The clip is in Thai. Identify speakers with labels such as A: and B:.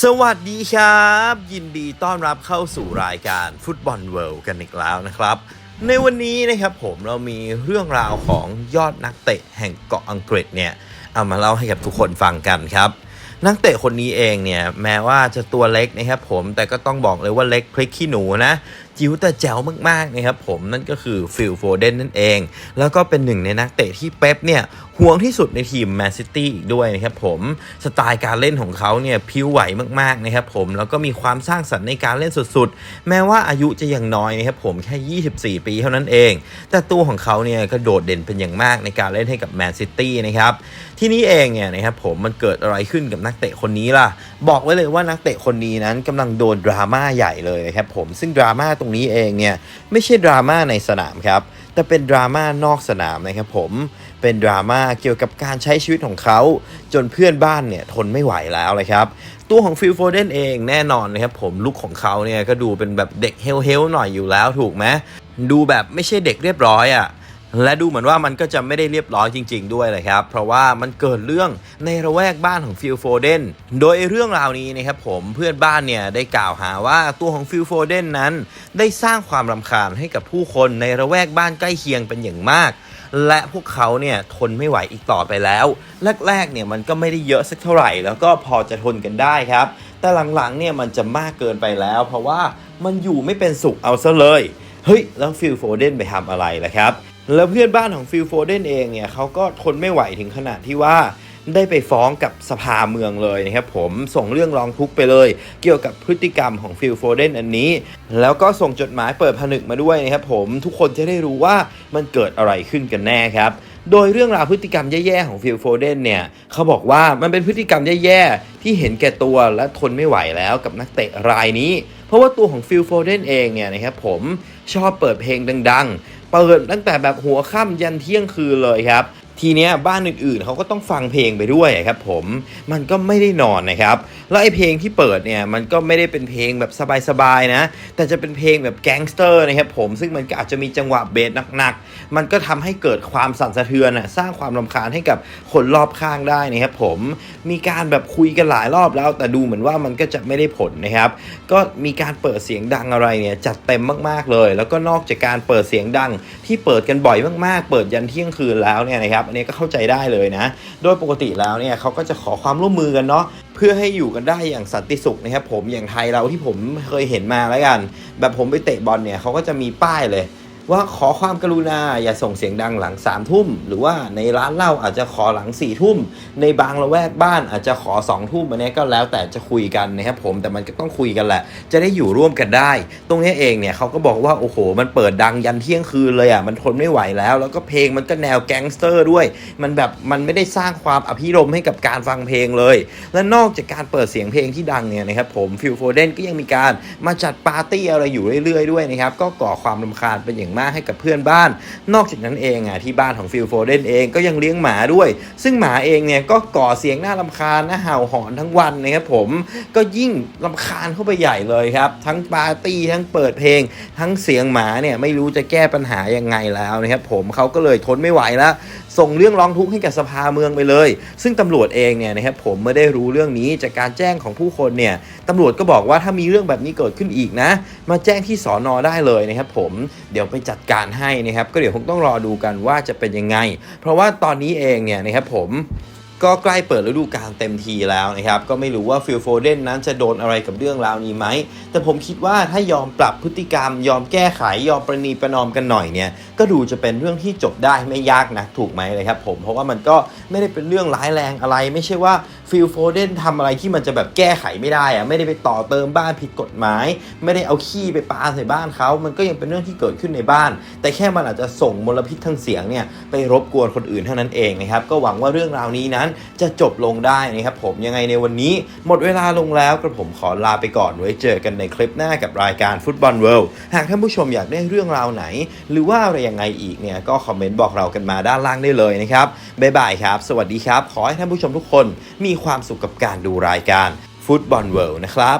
A: สวัสดีครับ ยินดีต้อนรับเข้าสู่รายการฟุตบอลเวิลด์กันอีกแล้วนะครับ ในวันนี้นะครับผมเรามีเรื่องราวของยอดนักเตะแห่งเกาะอังกฤษเนี่ยเอามาเล่าให้กับทุกคนฟังกันครับ นักเตะคนนี้เองเนี่ยแม้ว่าจะตัวเล็กนะครับผมแต่ก็ต้องบอกเลยว่าเล็กพริกขี้หนูนะจิ๋วแต่แจ๋วมากๆนะครับผมนั่นก็คือฟิลโฟเดนนั่นเอง แล้วก็เป็นหนึ่งในนักเตะที่เป๊ปเนี่ยห่วงที่สุดในทีมแมนซิตี้อีกด้วยนะครับผมสไตล์การเล่นของเขาเนี่ยพิ้วไหวมากๆนะครับผมแล้วก็มีความสร้างสรรค์ในการเล่นสุดๆ แม้ว่าอายุจะยังน้อยนะครับผมแค่ 24 ปีเท่านั้นเอง แต่ตัวของเขาเนี่ยก็โดดเด่นเป็นอย่างมากในการเล่นให้กับแมนซิตี้นะครับที่นี้เองเนี่ยนะครับผมมันเกิดอะไรขึ้นกับนักเตะคนนี้ล่ะ บอกไว้เลยว่านักเตะคนนี้นั้นกำลังโดนดราม่าใหญ่เลยนะครับผมซึ่งดราม่าตรงนี้เองเนี่ยไม่ใช่ดราม่าในสนามครับแต่เป็นดราม่านอกสนามนะครับผมเป็นดราม่าเกี่ยวกับการใช้ชีวิตของเขา จนเพื่อนบ้านเนี่ยทนไม่ไหวแล้วเลยครับตัวของฟิลโฟเดนเองแน่นอนนะครับผมลุคของเขาเนี่ยก็ดูเป็นแบบเด็กเฮลเฮลหน่อยอยู่แล้วถูกไหมดูแบบไม่ใช่เด็กเรียบร้อยอะ่ะ และดูเหมือนว่ามันก็จะไม่ได้เรียบร้อยจริง ๆ ด้วยเลยครับ เพราะว่ามันเกิดเรื่องในระแวกบ้านของฟิลโฟเดน โดยเรื่องราวนี้นะครับผมเพื่อนบ้านเนี่ยได้กล่าวหาว่าตัวของฟิลโฟเดนนั้น ได้สร้างความรำคาญให้กับผู้คนในระแวกบ้านใกล้เคียงเป็นอย่างมาก และพวกเขาเนี่ยทนไม่ไหวอีกต่อไปแล้ว แรกๆเนี่ยมันก็ไม่ได้เยอะสักเท่าไหร่ แล้วก็พอจะทนกันได้ครับ แต่หลังๆเนี่ยมันจะมากเกินไปแล้ว เพราะว่ามันอยู่ไม่เป็นสุขเอาซะเลยเฮ้ยแล้วฟิลโฟเดนไปทำอะไรล่ะครับ แล้วเพื่อนบ้านของฟิลโฟเดนเองเนี่ยเขาก็ทนไม่ไหวถึงขนาดที่ว่าได้ไปฟ้องกับสภาเมืองเลยนะครับผมส่งเรื่องร้องทุกข์ไปเลย เกี่ยวกับพฤติกรรมของฟิลโฟเดนอันนี้ แล้วก็ส่งจดหมายเปิดผนึกมาด้วยนะครับผมทุกคนจะได้รู้ว่ามันเกิดอะไรขึ้นกันแน่ครับโดยเรื่องราวพฤติกรรมแย่ๆของฟิลโฟเดนเนี่ยเขาบอกว่ามันเป็นพฤติกรรมแย่ๆที่เห็นแก่ตัวและทนไม่ไหวแล้วกับนักเตะรายนี้ เพราะว่าตัวของฟิลโฟเดนเองเนี่ยนะครับผมชอบเปิดเพลงดังๆ เปิดตั้งแต่แบบหัวค่ำยันเที่ยงคืนเลยครับ ทีเนี้ยบ้านอื่นๆเขาก็ต้องฟังเพลงไปด้วยครับผมมันก็ไม่ได้นอนนะครับแล้วไอ้เพลงที่เปิดเนี่ยมันก็ไม่ได้เป็นเพลงแบบสบายๆนะ แต่จะเป็นเพลงแบบแก๊งสเตอร์นะครับผม ซึ่งมันก็อาจจะมีจังหวะเบสหนักๆ มันก็ทำให้เกิดความสั่นสะเทือนอะสร้างความรำคาญให้กับคนรอบข้างได้นะครับผม มีการแบบคุยกันหลายรอบแล้ว แต่ดูเหมือนว่ามันก็จะไม่ได้ผลนะครับ ก็มีการเปิดเสียงดังอะไรเนี่ยจัดเต็มมากๆเลย แล้วก็นอกจากการเปิดเสียงดังที่เปิดกันบ่อยมากๆ เปิดยันเที่ยงคืนแล้วเนี่ยนะครับ อันนี้ก็เข้าใจได้เลยนะ โดยปกติแล้วเนี่ยเขาก็จะขอความร่วมมือกันเนาะเพื่อให้อยู่กันได้อย่างสันติสุขนะครับผมอย่างไทยเราที่ผมเคยเห็นมาแล้วกัน แบบผมไปเตะบอลเนี่ยเขาก็จะมีป้ายเลย ว่าขอความกรุณาอย่าส่งเสียงดังหลัง3ามทุ่ม หรือว่าในร้านเหล้าอาจจะขอหลัง4ี่ทุ่ม ในบางละแวกบ้านอาจจะขอ2องทุ่มอันนี้ก็แล้วแต่จะคุยกันนะครับผมแต่มันก็ต้องคุยกันแหละ จะได้อยู่ร่วมกันได้ ตรงนี้เองเนี่ยเขาก็บอกว่าโอ้โห มันเปิดดังยันเที่ยงคืนเลยอะมันทนไม่ไหวแล้ว แล้วก็เพลงมันก็แนวแก๊งสเตอร์ด้วย มันแบบมันไม่ได้สร้างความอภิรมย์ให้กับการฟังเพลงเลย และนอกจากการเปิดเสียงเพลงที่ดังเนี่ยนะครับผมฟิลโฟเดนก็ยังมีการมาจัดปาร์ตี้อะไรอยู่เรื่อยๆด้วยนะครับก็ก่อความรำคาญเป็นอย่างมากให้กับเพื่อนบ้าน นอกจากนั้นเองอะที่บ้านของฟิลโฟเดนเองก็ยังเลี้ยงหมาด้วย ซึ่งหมาเองเนี่ยก็ก่อเสียงน่าลำคาญนะเห่าหอนทั้งวันนะครับผมก็ยิ่งลำคาญเข้าไปใหญ่เลยครับ ทั้งปาร์ตี้ทั้งเปิดเพลง ทั้งเสียงหมาเนี่ยไม่รู้จะแก้ปัญหายังไงแล้วนะครับผมเขาก็เลยทนไม่ไหวแล้วส่งเรื่องร้องทุกข์ให้กับสภาเมืองไปเลย ซึ่งตำรวจเองเนี่ยนะครับผมไม่ได้รู้เรื่องนี้จากการแจ้งของผู้คนเนี่ยตำรวจก็บอกว่าถ้ามีเรื่องแบบนี้เกิดขึ้นอีกนะ มาแจ้งที่สอนอได้เลยนะครับผมเดี๋ยวไปจัดการให้นะครับก็เดี๋ยวคงต้องรอดูกันว่าจะเป็นยังไง เพราะว่าตอนนี้เองเนี่ยนะครับผม ก็ใกล้เปิดฤดูกาลเต็มทีแล้วนะครับ ก็ไม่รู้ว่าฟิลโฟเดนนั้นจะโดนอะไรกับเรื่องราวนี้ไหม แต่ผมคิดว่าถ้ายอมปรับพฤติกรรม ยอมแก้ไขยอมประนีประนอมกันหน่อยเนี่ย ก็ดูจะเป็นเรื่องที่จบได้ไม่ยากนะถูกไหมเลยครับผมเพราะว่ามันก็ไม่ได้เป็นเรื่องร้ายแรงอะไร ไม่ใช่ว่า ฟิลโฟเดนทำอะไรที่มันจะแบบแก้ไขไม่ได้อะไม่ได้ไปต่อเติมบ้านผิดกฎหมาย ไม่ได้เอาขี้ไปปาใส่บ้านเขา มันก็ยังเป็นเรื่องที่เกิดขึ้นในบ้าน แต่แค่มันอาจจะส่งมลพิษทางเสียงเนี่ยไปรบกวนคนอื่นเท่านั้นเองนะครับก็หวังว่าเรื่องราวนี้นั้นจะจบลงได้นะครับผมยังไงในวันนี้ หมดเวลาลงแล้วกระผมขอลาไปก่อนไว้เจอกันในคลิปหน้ากับรายการฟุตบอลเวิลด์หากท่านผู้ชมอยากได้เรื่องราวไหน หรือว่าอะไรยังไงอีกเนี่ยก็คอมเมนต์บอกเรากันมาด้านล่างได้เลยนะครับบ๊ายบายครับ สวัสดีครับ ขอให้ท่านผู้ชมทุกคนมีความสุขกับการดูรายการฟุตบอลเวิลด์นะครับ